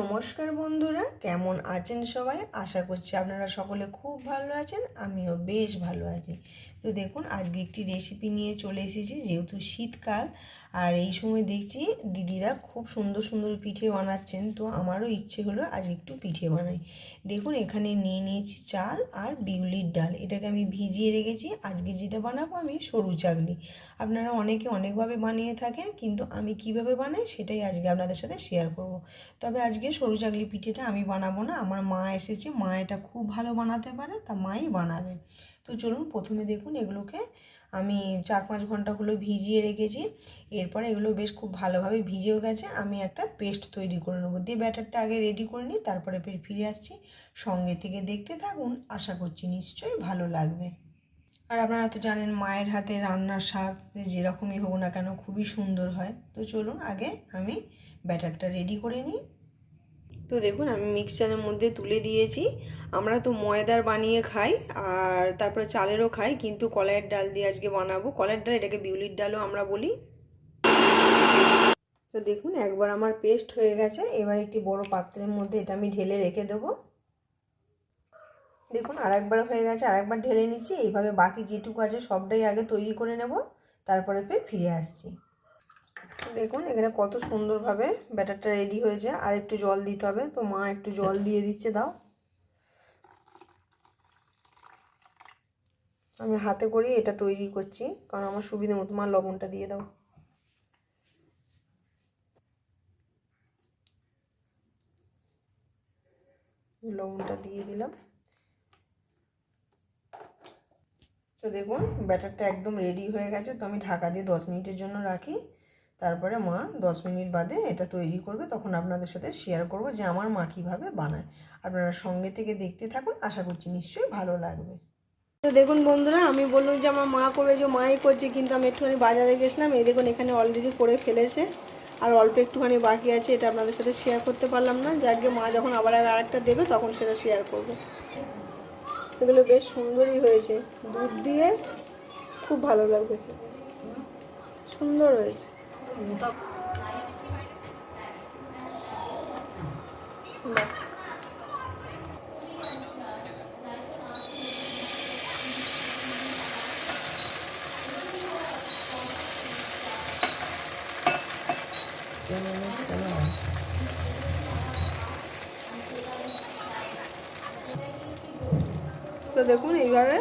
নমস্কার বন্ধুরা, কেমন আছেন সবাই? আশা করছি আপনারা সকলে খুব ভালো আছেন, আমিও বেশ ভালো আছি। তো দেখুন, আজকে একটি রেসিপি নিয়ে চলে এসেছি, যেহেতু শীতকাল আর এই সময় দেখছি দিদিরা খুব সুন্দর সুন্দর পিঠে বানাচ্ছেন, তো আমারও ইচ্ছে হলো আজ একটু পিঠে বানাই। দেখুন, এখানে নিয়ে নিয়েছি চাল আর বিউলির ডাল। এটাকে আমি ভিজিয়ে রেখেছি। আজকে যেটা বানাবো আমি সরু চাকলি আপনারা অনেকে অনেকভাবে বানিয়ে থাকেন, কিন্তু আমি কীভাবে বানাই সেটাই আজকে আপনাদের সাথে শেয়ার করব। তবে আজকে সরু চাকলি পিঠেটা আমি বানাবো না। আমার মা এসেছে। মা এটা খুব ভালো বানাতে পারে, তা মাই বানাবে। তো চলুন, প্রথমে দেখুন এগুলোকে আমি চার পাঁচ ঘণ্টা হলো ভিজিয়ে রেখেছি। এরপরে এগুলো বেশ খুব ভালোভাবে ভিজেও গেছে। আমি একটা পেস্ট তৈরি করে নেব। দিয়ে ব্যাটারটা আগে রেডি করে নিই, তারপরে ফের ফিরে আসছি। সঙ্গে থেকে দেখতে থাকুন, আশা করছি নিশ্চয়ই ভালো লাগবে। আর আপনারা তো জানেন, মায়ের হাতে রান্নার স্বাদ যেরকমই হোক না কেন খুবই সুন্দর হয়। তো চলুন আগে আমি ব্যাটারটা রেডি করে নিই। তো দেখুন, আমি মিক্সচারের মধ্যে তুলে দিয়েছি। আমরা তো ময়দার বানিয়ে খাই আর তারপরে চালেরও খাই, কিন্তু কলাইয়ের ডাল দিয়ে আজকে বানাবো। কলাইয়ের ডাল, এটাকে বিউলির ডালও আমরা বলি। তো দেখুন, একবার আমার পেস্ট হয়ে গেছে। এবার একটি বড় পাত্রের মধ্যে এটা আমি ঢেলে রেখে দেবো। দেখুন, আরেকবার হয়ে গেছে, আরেকবার ঢেলে নিচ্ছি। এইভাবে বাকি যেটুকু আছে সবটাই আগে তৈরি করে নেব। তারপরে ফের ফিরে আসছি। দেখুন, এখানে কত সুন্দরভাবে ব্যাটারটা রেডি হয়েছে। আর একটু জল দিতে হবে। তো মা একটু জল দিয়ে দিচ্ছে, দাও। আমি হাতে করেই এটা তৈরি করছি, কারণ আমার সুবিধে মতো মা লবণটা দিয়ে দাও। লবণটা দিয়ে দিলাম। তো দেখুন, ব্যাটারটা একদম রেডি হয়ে গেছে। তো আমি ঢাকা দিয়ে দশ মিনিটের জন্য রাখি। তারপরে মা দশ মিনিট বাদে এটা তৈরি করবে, তখন আপনাদের সাথে শেয়ার করব যে আমার মা কীভাবে বানায়। আপনারা সঙ্গে থেকে দেখতে থাকুন, আশা করছি নিশ্চয়ই ভালো লাগবে। তো দেখুন বন্ধুরা, আমি বললাম যে আমার মা করবে, যে মাই করছে, কিন্তু আমি একটুখানি বাজারে গেছিলাম, এই দেখুন এখানে অলরেডি করে ফেলেছে। আর অল্প একটুখানি বাকি আছে, এটা আপনাদের সাথে শেয়ার করতে পারলাম না। যাকে মা যখন আবার আরেকটা দেবে, তখন সেটা শেয়ার করবে। এগুলো বেশ সুন্দরই হয়েছে, দুধ দিয়ে খুব ভালো লাগবে। সুন্দর হয়েছে। বাহ তো দেখুন, এইভাবে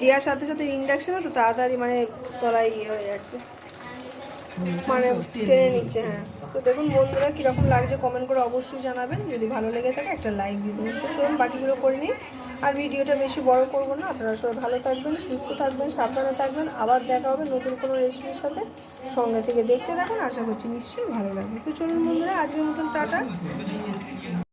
দেওয়ার সাথে সাথে ইন্ডাকশনে তো তাড়াতাড়ি মানে তলায় ইয়ে হয়ে যাচ্ছে। মানে টেনে নিচ্ছে হ্যাঁ। তো দেখুন বন্ধুরা কীরকম লাগছে কমেন্ট করে অবশ্যই জানাবেন। যদি ভালো লেগে থাকে, একটা লাইক দিয়ে দেবেন তো চলুন, বাকিগুলো করে নিই। আর ভিডিওটা বেশি বড় করব না। আপনারা সবাই ভালো থাকবেন, সুস্থ থাকবেন, সাবধানে থাকবেন। আবার দেখা হবে নতুন কোনো রেসিপির সাথে সঙ্গে থেকে। দেখতে থাকুন, আশা করছি নিশ্চয়ই ভালো লাগবে। তো চলুন বন্ধুরা, আজকের মতন টাটা।